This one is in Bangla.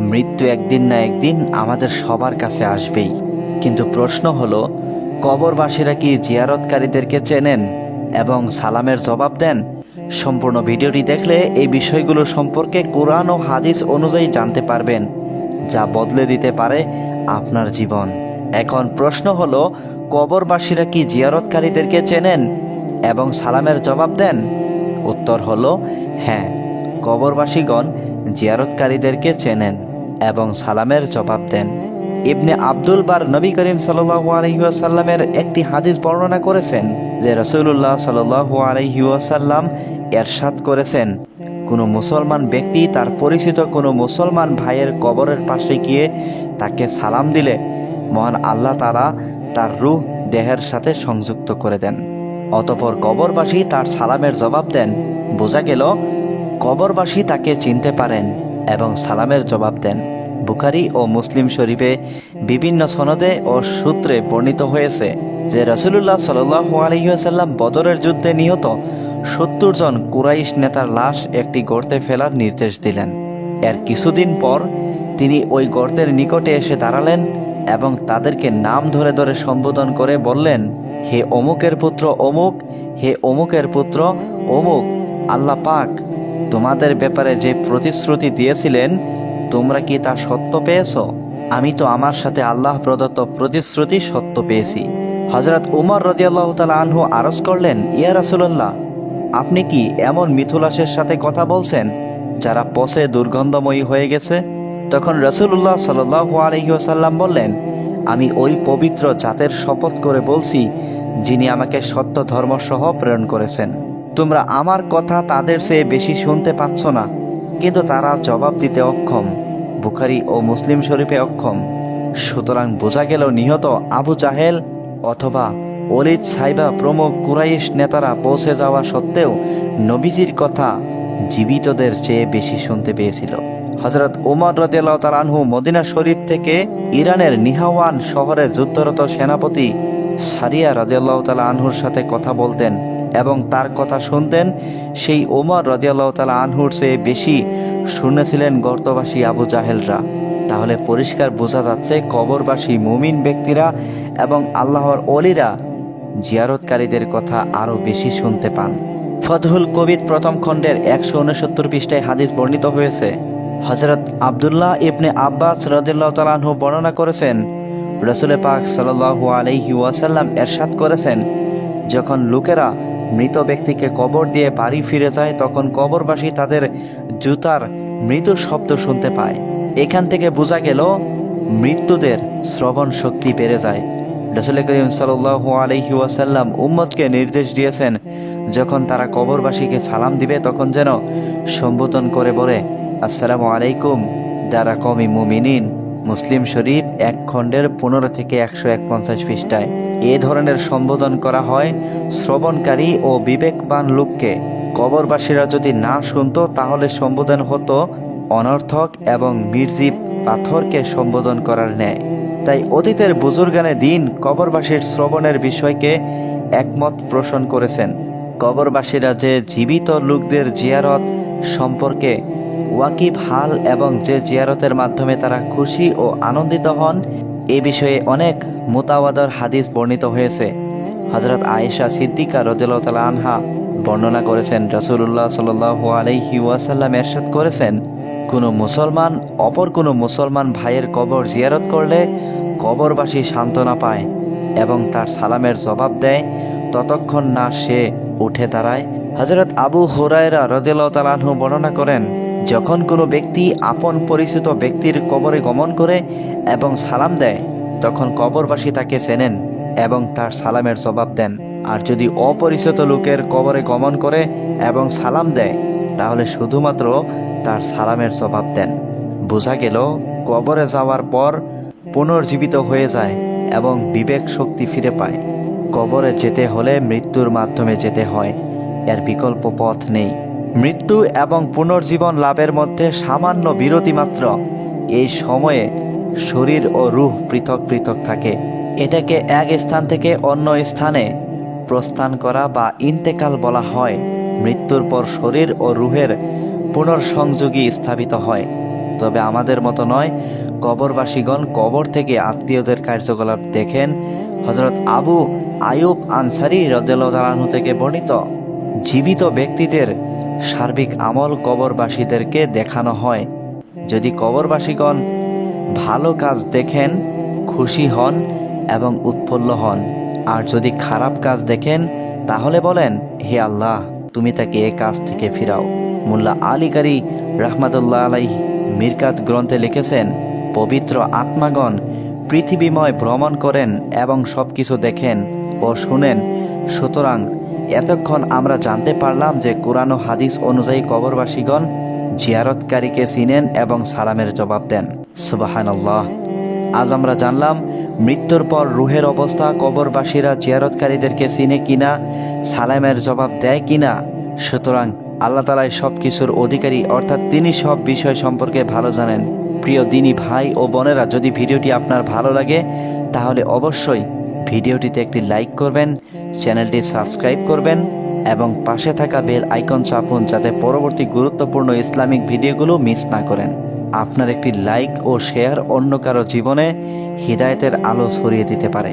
মৃত্যু একদিন না একদিন আমাদের সবার কাছে আসবেই। কিন্তু প্রশ্ন হলো, কবরবাসীরা কি জিয়ারতকারীদেরকে চেনেন এবং সালামের জবাব দেন? সম্পূর্ণ ভিডিওটি দেখলে এই বিষয়গুলো সম্পর্কে কোরআন ও হাদিস অনুযায়ী জানতে পারবেন, যা বদলে দিতে পারে আপনার জীবন। এখন প্রশ্ন হলো, কবরবাসীরা কি জিয়ারতকারীদেরকে চেনেন এবং সালামের জবাব দেন? উত্তর হলো হ্যাঁ। কবরবাসীগণ জিয়ারতকারীদেরকে চেনেন এবং সালামের জবাব দেন। ইবনে আব্দুল বার নবী করিম ওয়াসাল্লামের একটি হাদিস বর্ণনা করেছেন যে রাসূলুল্লাহ সাল্লাল্লাহু আলাইহি ওয়াসাল্লাম এরশাদ করেছেন, কোনো মুসলমান ব্যক্তি তার পরিচিত কোনো মুসলমান ভাইয়ের কবরের পাশে গিয়ে তাকে সালাম দিলে, মহান আল্লাহ তারা তার রূহ দেহের সাথে সংযুক্ত করে দেন। অতপর কবরবাসী তার সালামের জবাব দেন। বোঝা গেল কবরবাসী তাকে চিনতে পারেন এবং সালামের জবাব দেন। বুখারি ও মুসলিম শরীফে বিভিন্ন সনদে ও সূত্রে বর্ণিত হয়েছে যে রসুল্লাহ সাল্লাহ আলহিহাসাল্লাম বদরের যুদ্ধে নিহত সত্তর জন কুরাইশ নেতার লাশ একটি গর্তে ফেলার নির্দেশ দিলেন। এর কিছুদিন পর তিনি ওই গর্তের নিকটে এসে দাঁড়ালেন এবং তাদেরকে নাম ধরে ধরে সম্বোধন করে বললেন, হে অমুকের পুত্র অমুক, হে অমুকের পুত্র অমুক, আল্লাহ পাক তোমাদের ব্যাপারে যে প্রতিশ্রুতি দিয়েছিলেন, তোমরা কি তা সত্য পেয়েছ? আমি তো আমার সাথে আল্লাহ প্রদত্ত প্রতিশ্রুতি সত্য পেয়েছি। হজরত উমর রদিয়াল্লাহ তালা আনহু আরজ করলেন, ইয়া রাসুল্লাহ আপনি কি এমন মিথুলাসের সাথে কথা বলছেন, যারা পচে দুর্গন্ধময়ী হয়ে গেছে? তখন রসুল্লাহ সাল্লাহ আলহিহাসাল্লাম বললেন, আমি ওই পবিত্র জাতের শপথ করে বলছি, যিনি আমাকে সত্য ধর্ম সহ প্রেরণ করেছেন। তোমরা আমার কথা তাদের চেয়ে বেশি শুনতে পাচ্ছ না। কিন্তু তারা জবাব দিতে অক্ষম। বুখারি ও মুসলিম শরীফে অক্ষম। সুতরাং বোঝা গেল নিহত আবু জাহেল অথবা অলিদ সাইবা প্রমুখ কুরাইশ নেতারা পৌঁছে যাওয়া সত্ত্বেও নবীজির কথা জীবিতদের চেয়ে বেশি শুনতে পেয়েছিল। হজরত উমর রদিয়াল্লাহ তালানহু মদিনা শরীফ থেকে ইরানের নিহাওয়ান শহরে যুদ্ধরত সেনাপতি সারিয়া রাজিয়াল্লাহ তালা আনহুর সাথে কথা বলতেন। এবং তার কথা শুনতেন সেই ওমর রাজিয়াল্লাহ তালা আনহুর চেয়ে বেশি শুনেছিলেন গর্তবাসী আবু জাহেলরা। তাহলে পরিষ্কার বোঝা যাচ্ছে কবরবাসী মুমিন ব্যক্তিরা এবং আল্লাহর অলিরা জিয়ারতকারীদের কথা আরও বেশি শুনতে পান। ফতহুল কবির প্রথম খণ্ডের একশো উনসত্তর পৃষ্ঠায় হাদিস বর্ণিত হয়েছে। হজরত আবদুল্লাহ ইবনে আব্বাস রদিল্লাহ তালাহু বর্ণনা করেছেন রসুল পাক সাল আলহি ওয়াসাল্লাম এরশাদ করেছেন, যখন লোকেরা মৃত ব্যক্তিকে কবর দিয়ে বাড়ি ফিরে যায়, তখন কবরবাসী তাদের জুতার মৃত শব্দ শুনতে পায়। এখান থেকে বোঝা গেল, মৃত্যুদের শ্রবণ শক্তি বেড়ে যায়। রসুল করিম সাল্লাহ আলহি ওয়াসাল্লাম উম্মদকে নির্দেশ দিয়েছেন, যখন তারা কবরবাসীকে সালাম দিবে, তখন যেন সম্বোধন করে বলে, আসসালামু আলাইকুম, দ্বারা কমি মুমিনিন। মুসলিম শরীফ এক খণ্ডের পনেরো থেকে একশো এক পঞ্চাশ পৃষ্ঠায়। এ ধরনের সম্বোধন করা হয় শ্রবণকারী ও বিবেকবান লোককে। কবরবাসীরা যদি না শুনতো, তাহলে সম্বোধন হতো অনর্থক এবং মির্জিব পাথরকে সম্বোধন করার ন্যায়। তাই অতীতের বুজুর্গানে দিন কবরবাসীর শ্রবণের বিষয়কে একমত পোষণ করেছেন। কবরবাসীরা যে জীবিত লোকদের জিয়ারত সম্পর্কে ওয়াকিব হাল এবং যে জিয়ারতের মাধ্যমে তারা খুশি ও আনন্দিত হন, এ বিষয়ে অনেক মোতাওয়াদর হাদিস বর্ণিত হয়েছে। হজরত আয়েশা সিদ্দিকা রদিল্লা আনহা বর্ণনা করেছেন রসুল্লাহ সাল আলহি ওয়াসাল্লাম এরশাদ করেছেন, কোনো মুসলমান অপর কোনো মুসলমান ভাইয়ের কবর জিয়ারত করলে কবরবাসী সান্ত্বনা পায় এবং তার সালামের জবাব দেয়, ততক্ষণ না সে উঠে দাঁড়ায়। হজরত আবু হুরায়রা রদিল্লাহ তালাহু বর্ণনা করেন যখন কোনো ব্যক্তি আপন পরিচিত ব্যক্তির কবরে গমন করে এবং সালাম দেয়, তখন কবরবাসী তাকে চেনেন এবং তার সালামের জবাব দেন। আর যদি অপরিচিত লোকের কবরে গমন করে এবং সালাম দেয়, তাহলে শুধুমাত্র তার সালামের জবাব দেন। বোঝা গেল, কবরে যাওয়ার পর পুনর্জীবিত হয়ে যায় এবং বিবেক শক্তি ফিরে পায়। কবরে যেতে হলে মৃত্যুর মাধ্যমে যেতে হয়, এর বিকল্প পথ নেই। মৃত্যু এবং পুনর্জীবন লাভের মধ্যে সামান্য বিরতি মাত্র। এই সময়ে শরীর ও রূহ পৃথক পৃথক থাকে। এটাকে এক স্থান থেকে অন্য স্থানে প্রস্থান করা বা ইন্তেকাল বলা হয়। মৃত্যুর পর শরীর ও রুহের পুনর্সংযোগী স্থাপিত হয়। তবে আমাদের মতো নয়, কবরবাসীগণ কবর থেকে আত্মীয়দের কার্যকলাপ দেখেন। হজরত আবু আয়ুব আনসারি রদেলানু থেকে বর্ণিত জীবিত ব্যক্তিদের সার্বিক আমল কবরবাসীদেরকে দেখানো হয়। যদি কবরবাসীগণ ভালো কাজ দেখেন, খুশি হন এবং উৎফুল্ল হন। আর যদি খারাপ কাজ দেখেন, তাহলে বলেন, হে আল্লাহ, তুমি তাকে এ কাজ থেকে ফিরাও। মোল্লা আলী কারি রহমাতুল্লাহ আলাই মিরকাত গ্রন্থে লিখেছেন, পবিত্র আত্মাগণ পৃথিবীময় ভ্রমণ করেন এবং সব কিছু দেখেন ও শুনেন। সুতরাং এতক্ষণ আমরা জানতে পারলাম যে কোরআন ও হাদিস অনুযায়ী কবরবাসীগণ জিয়ারতকারীকে চিনেন এবং সালামের জবাব দেন। সুবাহান আজ আমরা জানলাম, মৃত্যুর পর রুহের অবস্থা কবরবাসীরা জিয়ারতকারীদেরকে চিনে কিনা, সালামের জবাব দেয় কিনা, সুতরাং আল্লাহ তালাই সব কিছুর অধিকারী, অর্থাৎ তিনি সব বিষয় সম্পর্কে ভালো জানেন। প্রিয় দিনী ভাই ও বোনেরা, যদি ভিডিওটি আপনার ভালো লাগে, তাহলে অবশ্যই ভিডিওটিতে একটি লাইক করবেন, চ্যানেলটি সাবস্ক্রাইব করবেন, এবং পাশে থাকা বেল আইকন চাপুন যাতে পরবর্তী গুরুত্বপূর্ণ ইসলামিক ভিডিওগুলো মিস না করেন। আপনার একটি লাইক ও শেয়ার অন্য কারও জীবনে হৃদায়তের আলো ছড়িয়ে দিতে পারে।